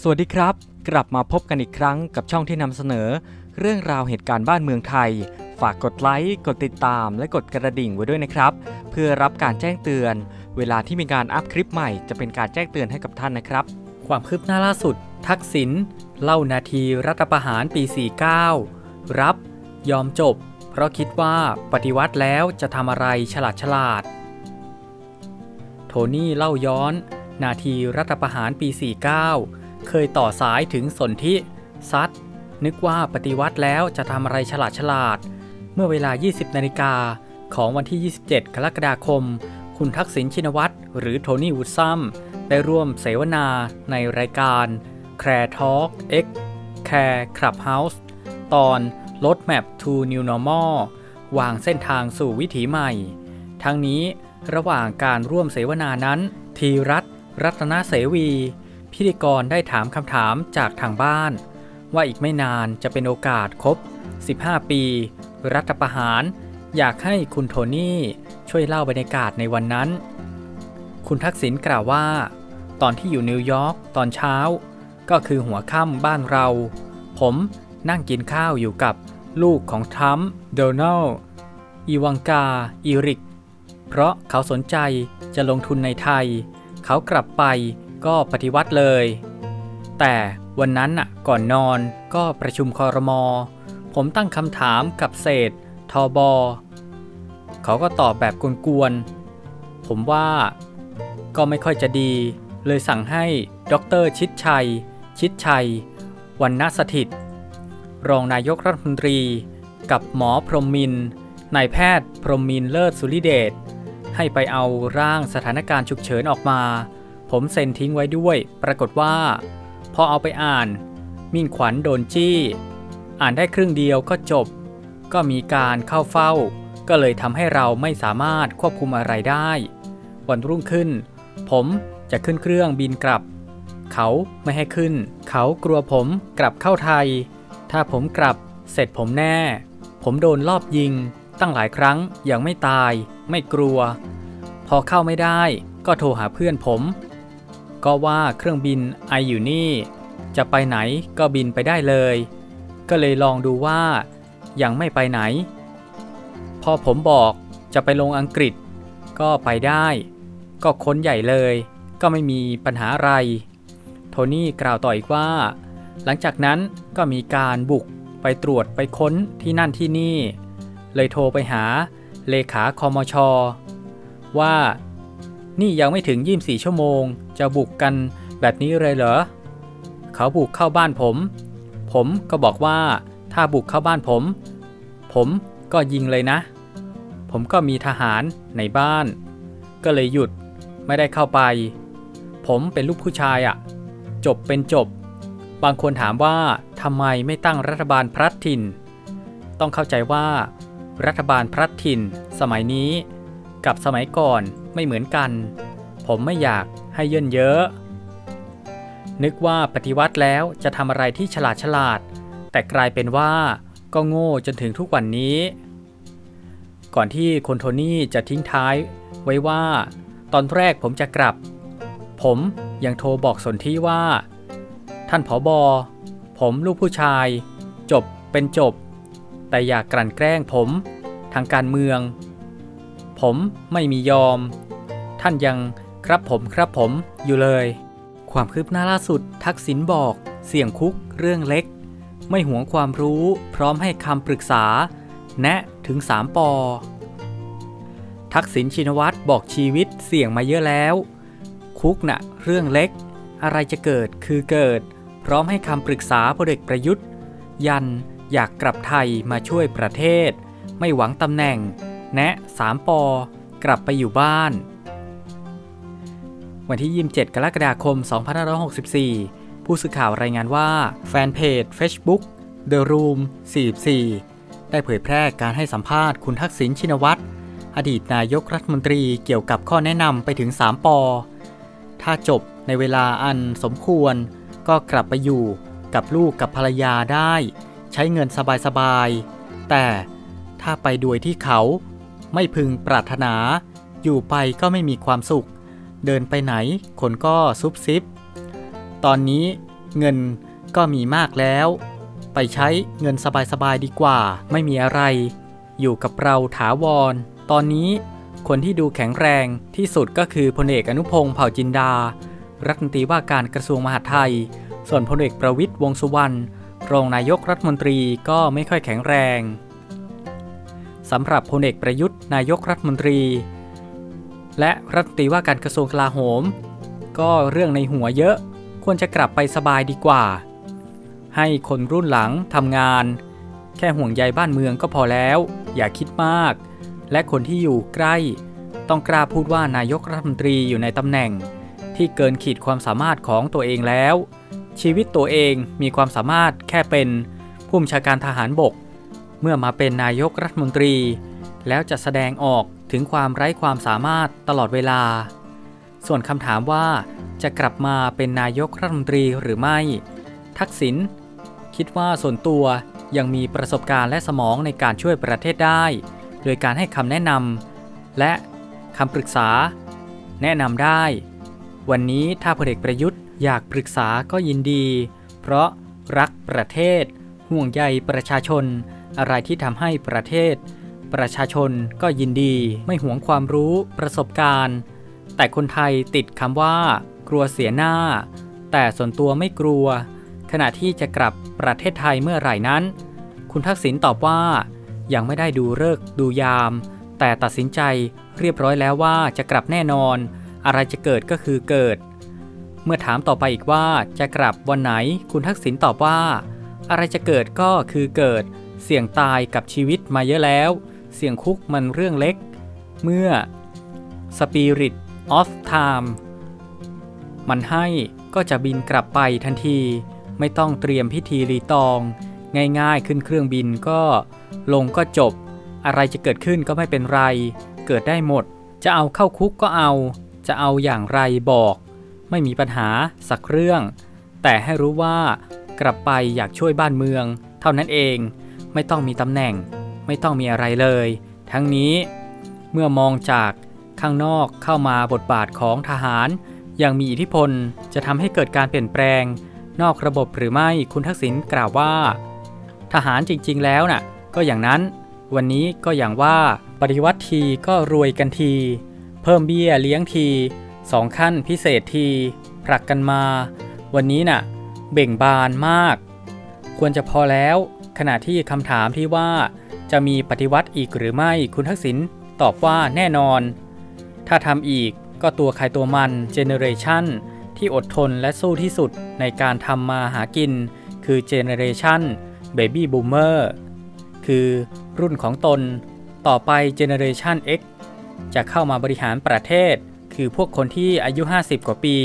สวัสดีครับ กลับมาพบกันอีกครั้งกับช่องที่นำเสนอ เรื่องราวเหตุการณ์บ้านเมืองไทย ฝากกดไลค์กดติดตาม และกดกระดิ่งไว้ด้วยนะครับ เพื่อรับการแจ้งเตือน เวลาที่มีการอัพคลิปใหม่จะเป็นการแจ้งเตือนให้กับท่านนะครับ ความคืบหน้าล่าสุด ทักษิณเล่านาทีรัฐประหารปี 49 รับ ยอมจบ เพราะคิดว่าปฏิวัติแล้วจะทำอะไรฉลาดฉลาด โทนี่เล่าย้อน นาทีรัฐประหารปี 49 เคยต่อสายถึงสนธิซัดนึกว่าปฏิวัติแล้วจะทำอะไรฉลาดฉลาด เมื่อเวลา 20 นาฬิกาของวันที่ 27 กรกฎาคม คุณทักษิณชินวัตรหรือโทนี่วูดซัมได้ร่วมเสวนาในรายการ c r a r e Talk X Care Clubhouse ตอน Roadmap to New Normal วางเส้นทางสู่วิถีใหม่ ทั้งนี้ระหว่างการร่วมเสวนานั้น ทีรัตรัตนเสวี พิธีกรได้ถามคำถามจากทางบ้าน ว่าอีกไม่นานจะเป็นโอกาสครบ 15 ปี รัฐประหาร อยากให้คุณโทนี่ช่วยเล่าบรรยากาศในวันนั้น คุณทักษิณกล่าวว่า ตอนที่อยู่นิวยอร์กตอนเช้า ก็คือหัวค่ำบ้านเรา ผมนั่งกินข้าวอยู่กับลูกของทรัมป์โดนัลอีวังกา อีริก เพราะเขาสนใจจะลงทุนในไทย เขากลับไป ก็ปฏิวัติเลย แต่วันนั้นน่ะก่อนนอนก็ประชุมคอรมอ ผมตั้งคำถามกับเศษทอบอเขาก็ตอบแบบกวนๆ ผมว่าก็ไม่ค่อยจะดี เลยสั่งให้ดรชิดชัย ชิดชัย วันนสถิต รองนายกรัฐมนตรี กับหมอพรหมมินนายแพทย์พรหมมินเลิศสุริเดชให้ไปเอาร่างสถานการณ์ฉุกเฉินออกมา ผมเซ็นทิ้งไว้ด้วย ปรากฏว่า พอเอาไปอ่าน มิ่งขวัญโดนจี้ อ่านได้ครึ่งเดียวก็จบ ก็มีการเข้าเฝ้า ก็เลยทำให้เราไม่สามารถควบคุมอะไรได้ วันรุ่งขึ้น ผมจะขึ้นเครื่องบินกลับ เขาไม่ให้ขึ้น เขากลัวผมกลับเข้าไทย ถ้าผมกลับเสร็จผมแน่ ผมโดนลอบยิง ตั้งหลายครั้งยังไม่ตาย ไม่กลัว พอเข้าไม่ได้ก็โทรหาเพื่อนผม ก็ว่าเครื่องบินไออยู่นี่ จะไปไหนก็บินไปได้เลย ก็เลยลองดูว่ายังไม่ไปไหน พอผมบอกจะไปลงอังกฤษ ก็ไปได้ ก็ค้นใหญ่เลย ก็ไม่มีปัญหาอะไร โทนี่กล่าวต่ออีกว่า หลังจากนั้นก็มีการบุกไปตรวจไปค้นที่นั่นที่นี่ เลยโทรไปหาเลขาคอมชว่า นี่ยังไม่ถึง 24 ชั่วโมง จะบุกกันแบบนี้เลยเหรอ เขาบุกเข้าบ้านผม ผมก็บอกว่าถ้าบุกเข้าบ้านผม ผมก็ยิงเลยนะ ผมก็มีทหารในบ้าน ก็เลยหยุดไม่ได้เข้าไป ผมเป็นลูกผู้ชายอะ่ะ จบเป็นจบ บางคนถามว่าทำไมไม่ตั้งรัฐบาลพลัดถิ่น ต้องเข้าใจว่า รัฐบาลพลัดถิ่น สมัยนี้ กับสมัยก่อน ไม่เหมือนกัน ผมไม่อยากให้เยินเยอะ นึกว่าปฏิวัติแล้วจะทำอะไรที่ฉลาดฉลาด แต่กลายเป็นว่าก็โง่จนถึงทุกวันนี้ ก่อนที่คนโทนี่จะทิ้งท้าย ไว้ว่า ตอนแรกผมจะกลับ ผมยังโทรบอกสนที่ว่า ท่านผอบอผมลูกผู้ชาย จบเป็นจบ แต่อย่ากลั่นแกล้งผม ทางการเมือง ผมไม่มียอม ท่านยังครับผมครับผมอยู่เลย ความคืบหน้าล่าสุด ทักษิณบอก เสี่ยงคุกเรื่องเล็ก ไม่หวงความรู้พร้อมให้คำปรึกษา แนะถึง 3ปอทักษิณชินวัตรบอกชีวิตเสี่ยงมาเยอะแล้ว คุกน่ะเรื่องเล็ก อะไรจะเกิดคือเกิด พร้อมให้คำปรึกษาพลเอกประยุทธ์ ยันอยากกลับไทยมาช่วยประเทศ ไม่หวังตำแหน่ง แนะ3ปอกลับไปอยู่บ้าน วันที่ 27 กรกฎาคม 2564 ผู้สื่อข่าวรายงานว่า แฟนเพจ Facebook The Room 44 ได้เผยแพร่การให้สัมภาษณ์คุณทักษิณชินวัตรอดีตนายกรัฐมนตรีเกี่ยวกับข้อแนะนำไปถึง 3 ปอ ถ้าจบในเวลาอันสมควร ก็กลับไปอยู่กับลูกกับภรรยาได้ ใช้เงินสบายๆ แต่ถ้าไปด้วยที่เขา ไม่พึงปรารถนา อยู่ไปก็ไม่มีความสุข เดินไปไหนคนก็ซุบซิบ ตอนนี้เงินก็มีมากแล้ว ไปใช้เงินสบายๆดีกว่า ไม่มีอะไร อยู่กับเราถาวร ตอนนี้คนที่ดูแข็งแรงที่สุดก็คือพลเอกอนุพงศ์เผ่าจินดา รัฐมนตรีว่าการกระทรวงมหาดไทย ส่วนพลเอกประวิตยวงสุวรรณรองนายกรัฐมนตรีก็ไม่ค่อยแข็งแรง สำหรับพลเอกประยุทธ์นายกรัฐมนตรี และรัฐมนตรีว่าการกระทรวงกลาโหม ก็เรื่องในหัวเยอะควรจะกลับไปสบายดีกว่า ให้คนรุ่นหลังทำงาน แค่ห่วงใยบ้านเมืองก็พอแล้ว อย่าคิดมาก และคนที่อยู่ใกล้ ต้องกล้าพูดว่านายกรัฐมนตรีอยู่ในตำแหน่ง ที่เกินขีดความสามารถของตัวเองแล้ว ชีวิตตัวเองมีความสามารถแค่เป็นผู้บัญชาการทหารบก เมื่อมาเป็นนายกรัฐมนตรี แล้วจะแสดงออกถึงความไร้ความสามารถตลอดเวลา ส่วนคำถามว่าจะกลับมาเป็นนายกรัฐมนตรีหรือไม่ ทักษิณคิดว่าส่วนตัวยังมีประสบการณ์และสมองในการช่วยประเทศได้ โดยการให้คำแนะนำและคำปรึกษา แนะนำได้ วันนี้ถ้าพลเอกประยุทธ์อยากปรึกษาก็ยินดี เพราะรักประเทศ ห่วงใยประชาชน อะไรที่ทำให้ประเทศ ประชาชนก็ยินดีไม่หวงความรู้ประสบการณ์ แต่คนไทยติดคำว่า กลัวเสียหน้า แต่ส่วนตัวไม่กลัว ขณะที่จะกลับประเทศไทยเมื่อไหร่นั้น คุณทักษิณตอบว่า ยังไม่ได้ดูเลิกดูยาม แต่ตัดสินใจเรียบร้อยแล้วว่าจะกลับแน่นอน อะไรจะเกิดก็คือเกิด เมื่อถามต่อไปอีกว่าจะกลับวันไหน คุณทักษิณตอบว่า อะไรจะเกิดก็คือเกิด เสี่ยงตายกับชีวิตมาเยอะแล้ว เสี่ยงคุกมันเรื่องเล็ก เมื่อ Spirit of Time มันให้ก็จะบินกลับไปทันที ไม่ต้องเตรียมพิธีรีตอง ง่ายๆขึ้นเครื่องบินก็ลงก็จบ อะไรจะเกิดขึ้นก็ไม่เป็นไร เกิดได้หมด จะเอาเข้าคุกก็เอา จะเอาอย่างไรบอก ไม่มีปัญหาสักเรื่อง แต่ให้รู้ว่ากลับไปอยากช่วยบ้านเมือง เท่านั้นเอง ไม่ต้องมีตำแหน่ง ไม่ต้องมีอะไรเลย ทั้งนี้เมื่อมองจากข้างนอกเข้ามาบทบาทของทหารยังมีอิทธิพลจะทำให้เกิดการเปลี่ยนแปลง นอกระบบหรือไม่คุณทักษิณกล่าวว่า ทหารจริงๆแล้วน่ะ ก็อย่างนั้น วันนี้ก็อย่างว่าปฏิวัติทีก็รวยกันที เพิ่มเบี้ยเลี้ยงทีสองขั้นพิเศษทีผลักกันมา วันนี้น่ะ เบ่งบานมาก ควรจะพอแล้ว ขณะที่คำถามที่ว่า จะมีปฏิวัติอีกหรือไม่คุณทักษิณตอบว่าแน่นอน ถ้าทำอีกก็ตัวใครตัวมันเจเนเรชันที่อดทนและสู้ที่สุดในการทำมาหากิน คือเจเนเรชันเบบี้บูมเมอร์คือรุ่นของตน ต่อไปเจเนเรชัน X จะเข้ามาบริหารประเทศ คือพวกคนที่อายุ 50 กว่าปี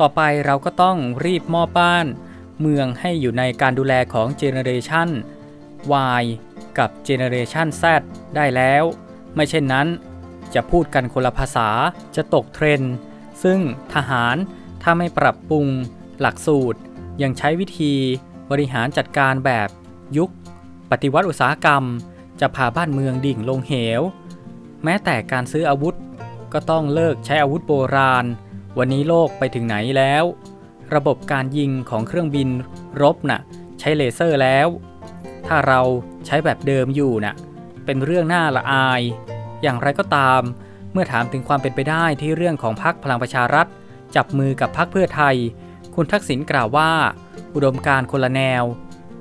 ต่อไปเราก็ต้องรีบมอบบ้าน เมืองให้อยู่ในการดูแลของเจเนเรชัน Y กับเจเนเรชัน Z ได้แล้ว ไม่เช่นนั้นจะพูดกันคนละภาษาจะตกเทรนด์ซึ่งทหารถ้าไม่ปรับปรุงหลักสูตร ยังใช้วิธีบริหารจัดการแบบยุค ปฏิวัติอุตสาหกรรม จะพาบ้านเมืองดิ่งลงเหว แม้แต่การซื้ออาวุธก็ต้องเลิกใช้อาวุธโบราณ วันนี้โลกไปถึงไหนแล้ว ระบบการยิงของเครื่องบินรบน่ะใช้เลเซอร์แล้ว ถ้าเราใช้แบบเดิมอยู่น่ะเป็นเรื่องน่าละอาย อย่างไรก็ตาม เมื่อถามถึงความเป็นไปได้ที่เรื่องของพรรคพลังประชารัฐ จับมือกับพรรคเพื่อไทย คุณทักษิณกล่าวว่า อุดมการคนละแนว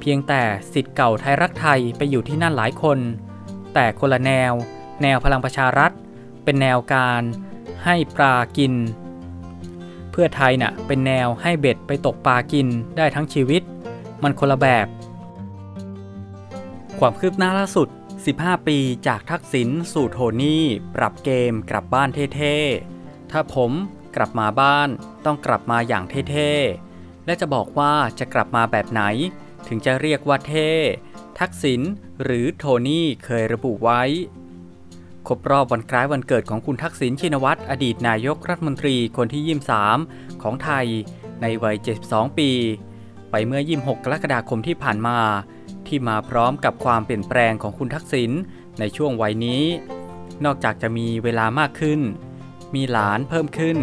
เพียงแต่สิทธิ์เก่าไทยรักไทยไปอยู่ที่นั่นหลายคน แต่คนละแนว แนวพลังประชารัฐ เป็นแนวการให้ปลากิน พื่อไทยน่ะเป็นแนวให้เบ็ดไปตกปลากินได้ทั้งชีวิต มันคนละแบบ ความคืบหน้าล่าสุด 15 ปีจากทักษิณสู่โทนี่ ปรับเกมกลับบ้านเท่ๆ ถ้าผมกลับมาบ้านต้องกลับมาอย่างเท่ๆ และจะบอกว่าจะกลับมาแบบไหน ถึงจะเรียกว่าเท่ ทักษิณหรือโทนี่เคยระบุไว้ ครบรอบวันคล้ายวันเกิดของคุณทักษิณชินวัตรอดีตนายกรัฐมนตรีคนที่ 23 ของไทย ในวัย 72 ปี ไปเมื่อ 26 กรกฎาคมที่ผ่านมา ที่มาพร้อมกับความเปลี่ยนแปลงของคุณทักษิณในช่วงวัยนี้ นอกจากจะมีเวลามากขึ้น มีหลานเพิ่มขึ้น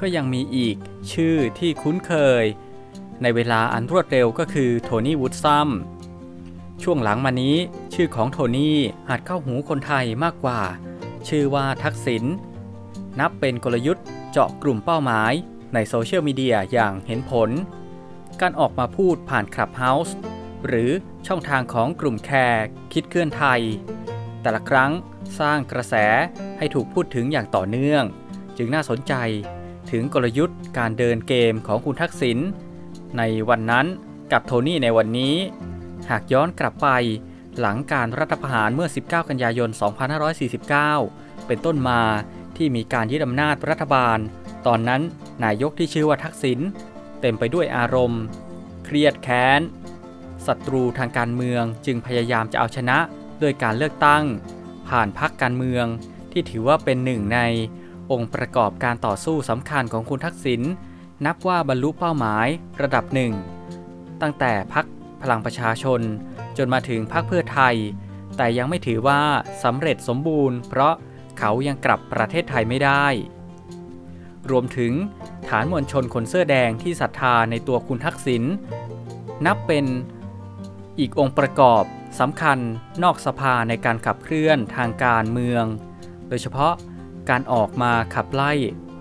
ก็ยังมีอีกชื่อที่คุ้นเคย ในเวลาอันรวดเร็วก็คือโทนี่วูดซัมช่วงหลังมานี้ชื่อของโทนี่อาจเข้าหูคนไทยมากกว่า ชื่อว่าทักษิณนับเป็นกลยุทธ์เจาะกลุ่มเป้าหมายในโซเชียลมีเดียอย่างเห็นผล การออกมาพูดผ่านคลับเฮาส์หรือช่องทางของกลุ่มแคร์คิดเคลื่อนไทย แต่ละครั้งสร้างกระแสให้ถูกพูดถึงอย่างต่อเนื่อง จึงน่าสนใจถึงกลยุทธ์การเดินเกมของคุณทักษิณในวันนั้นกับโทนี่ในวันนี้ หากย้อนกลับไป หลังการรัฐประหารเมื่อ 19 กันยายน 2549 เป็นต้นมาที่มีการยึดอำนาจรัฐบาล ตอนนั้นนายกที่ชื่อว่าทักษิณเต็มไปด้วยอารมณ์ เครียดแค้นศัตรูทางการเมืองจึงพยายามจะเอาชนะด้วยการเลือกตั้ง ผ่านพักการเมืองที่ถือว่าเป็นหนึ่งในองค์ประกอบการต่อสู้สำคัญของคุณทักษิณนับว่าบรรลุเป้าหมายระดับหนึ่งตั้งแต่พัก พลังประชาชน จนมาถึงพักเพื่อไทย แต่ยังไม่ถือว่าสำเร็จสมบูรณ์ เพราะเขายังกลับประเทศไทยไม่ได้ รวมถึงฐานมวลชนคนเสื้อแดงที่ศรัทธาในตัวคุณทักษิณนับเป็นอีกองค์ประกอบสำคัญนอกสภาในการขับเคลื่อนทางการเมือง โดยเฉพาะการออกมาขับไล่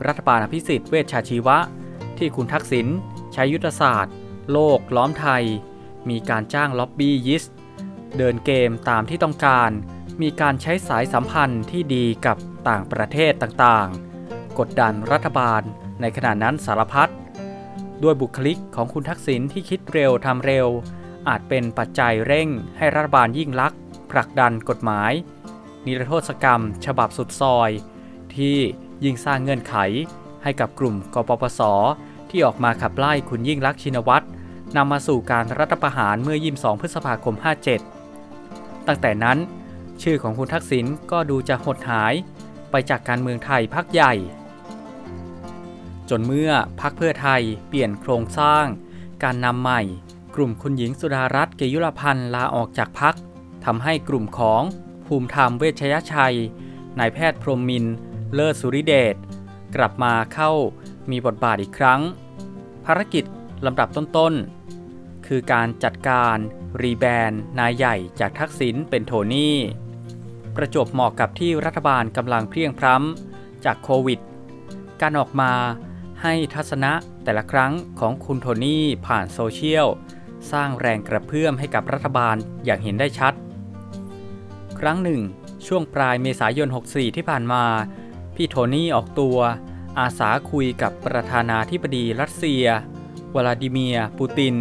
รัฐบาลอภิสิทธิ์เวชชาชีวะ ที่คุณทักษิณใช้ยุทธศาสตร์ โลกล้อมไทย มีการจ้างล็อบบี้ยิสต์เดินเกมตามที่ต้องการ มีการใช้สายสัมพันธ์ที่ดีกับต่างประเทศต่างๆ กดดันรัฐบาลในขณะนั้นสารพัดด้วยบุคลิกของคุณทักษิณที่คิดเร็วทำเร็ว อาจเป็นปัจจัยเร่งให้รัฐบาลยิ่งลักษณ์ผลักดันกฎหมาย นิรโทษกรรม ฉบับสุดซอย ที่ยิ่งสร้างเงื่อนไขให้กับกลุ่มกปปส ที่ออกมาขับไล่คุณยิ่งลักษณ์ชินวัตร นำมาสู่การรัฐประหารเมื่อ 22 พฤษภาคม 57 ตั้งแต่นั้น ชื่อของคุณทักษิณก็ดูจะหดหายไปจากการเมืองไทยพักใหญ่ จนเมื่อพักเพื่อไทยเปลี่ยนโครงสร้าง การนำใหม่ กลุ่มคุณหญิงสุดารัตน์เกยุรพันธ์ลาออกจากพักทำให้กลุ่มของภูมิธรรมเวชยชัยนายแพทย์พรมมินเลิศสุริเดชกลับมาเข้ามีบทบาทอีกครั้ง ภารกิจลำดับต้นๆ คือการจัดการรีแบนนายใหญ่จากทักษิณเป็นโทนี่ ประจบเหมาะกับที่รัฐบาลกำลังเพลียงพล้ำจากโควิด การออกมาให้ทัศนะแต่ละครั้งของคุณโทนี่ผ่านโซเชียล สร้างแรงกระเพื่อมให้กับรัฐบาลอย่างเห็นได้ชัด ครั้งหนึ่ง ช่วงปลายเมษายน 64 ที่ผ่านมา พี่โทนี่ออกตัว อาสาคุยกับประธานาธิบดีรัสเซียวลาดิเมียร์ปูติน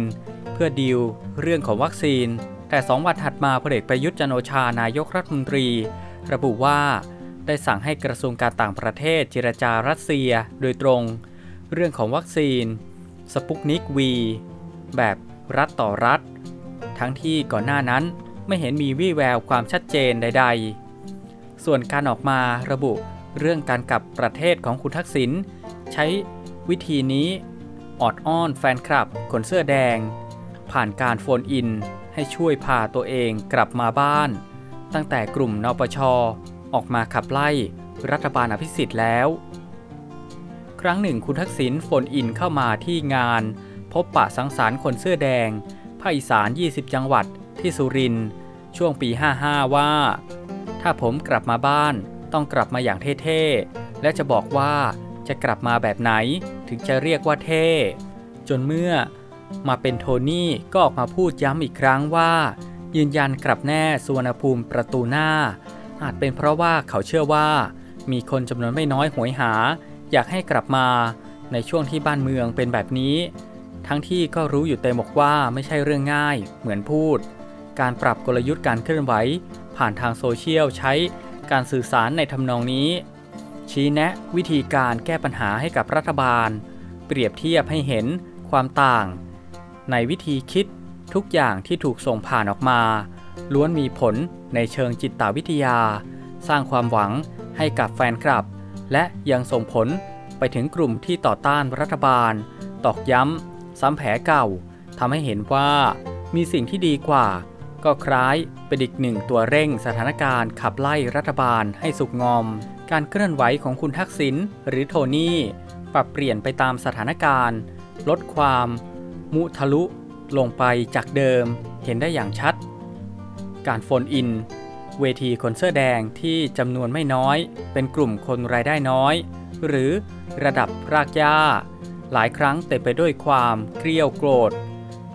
พื่อดีลเรื่องของวัคซีน แต่สองวันถัดมาพลเอกประยุทธ์จันโอชานายกรัฐมนตรี ระบุว่า ได้สั่งให้กระทรวงการต่างประเทศเจรจารัสเซียโดยตรง เรื่องของวัคซีนสปุกนิกวีแบบรัฐต่อรัฐ ทั้งที่ก่อนหน้านั้นไม่เห็นมีวี่แววความชัดเจนใด ๆ ส่วนการออกมาระบุเรื่องการกลับประเทศของคุณทักษิณใช้วิธีนี้ออดอ้อนแฟนคลับคนเสื้อแดง ผ่านการโฟนอิน ให้ช่วยพาตัวเองกลับมาบ้าน ตั้งแต่กลุ่มนปชออกมาขับไล่รัฐบาลอภิสิทธิ์แล้ว ครั้งหนึ่งคุณทักษิณโฟนอินเข้ามาที่งาน พบปะสังสรรค์คนเสื้อแดงภาคอีสาน 20 จังหวัดที่สุรินทร์ช่วงปี 55 ว่า ถ้าผมกลับมาบ้านต้องกลับมาอย่างเท่ๆ และจะบอกว่าจะกลับมาแบบไหนถึงจะเรียกว่าเท่ จนเมื่อ มาเป็นโทนี่ก็ออกมาพูดย้ำอีกครั้งว่า ยืนยันกลับแน่สุวรรณภูมิประตูหน้า อาจเป็นเพราะว่าเขาเชื่อว่า มีคนจำนวนไม่น้อยหวยหา อยากให้กลับมาในช่วงที่บ้านเมืองเป็นแบบนี้ ทั้งที่ก็รู้อยู่เต็มอกว่าไม่ใช่เรื่องง่าย เหมือนพูด การปรับกลยุทธ์การเคลื่อนไหว ผ่านทางโซเชียลใช้การสื่อสารในทำนองนี้ ชี้แนะวิธีการแก้ปัญหาให้กับรัฐบาล เปรียบเทียบให้เห็นความต่าง ในวิธีคิดทุกอย่างที่ถูกส่งผ่านออกมา ล้วนมีผลในเชิงจิตวิทยา สร้างความหวังให้กับแฟนคลับ และยังส่งผลไปถึงกลุ่มที่ต่อต้านรัฐบาล ตอกย้ำ ซ้ำแผลเก่าทำให้เห็นว่ามีสิ่งที่ดีกว่า ก็คล้ายเป็นอีกหนึ่งตัวเร่งสถานการณ์ขับไล่รัฐบาลให้สุกงอม การเคลื่อนไหวของคุณทักษิณหรือโทนี่ปรับเปลี่ยนไปตามสถานการณ์ ลดความ มุทะลุลงไปจากเดิมเห็นได้อย่างชัด การโฟนอิน เวทีคนเสื้อแดงที่จำนวนไม่น้อย เป็นกลุ่มคนรายได้น้อย หรือระดับรากหญ้า หลายครั้งเต็มไปด้วยความเกลียวโกรธ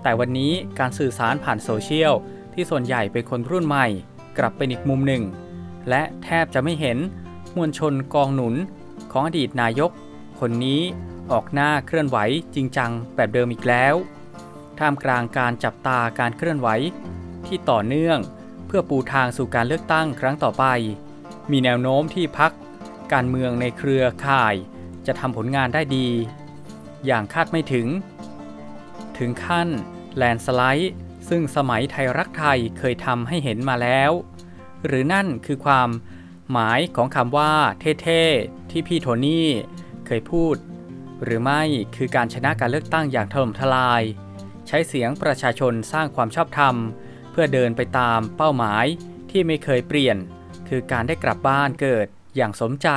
แต่วันนี้การสื่อสารผ่านโซเชียลที่ส่วนใหญ่เป็นคนรุ่นใหม่ กลับเป็นอีกมุมหนึ่ง และแทบจะไม่เห็นมวลชนกองหนุนของอดีตนายก คนนี้ออกหน้าเคลื่อนไหวจริงจังแบบเดิมอีกแล้ว ท่ามกลางการจับตาการเคลื่อนไหว ที่ต่อเนื่องเพื่อปูทางสู่การเลือกตั้งครั้งต่อไป มีแนวโน้มที่พักการเมืองในเครือข่าย จะทำผลงานได้ดี อย่างคาดไม่ถึง ถึงขั้นแลนสไลด์ซึ่งสมัยไทยรักไทยเคยทำให้เห็นมาแล้ว หรือนั่นคือความหมายของคำว่าเท่ๆที่พี่โทนี่ เคยพูด หรือไม่คือการชนะการเลือกตั้งอย่างถล่มทลาย ใช้เสียงประชาชนสร้างความชอบธรรม เพื่อเดินไปตามเป้าหมายที่ไม่เคยเปลี่ยน คือการได้กลับบ้านเกิดอย่างสมใจ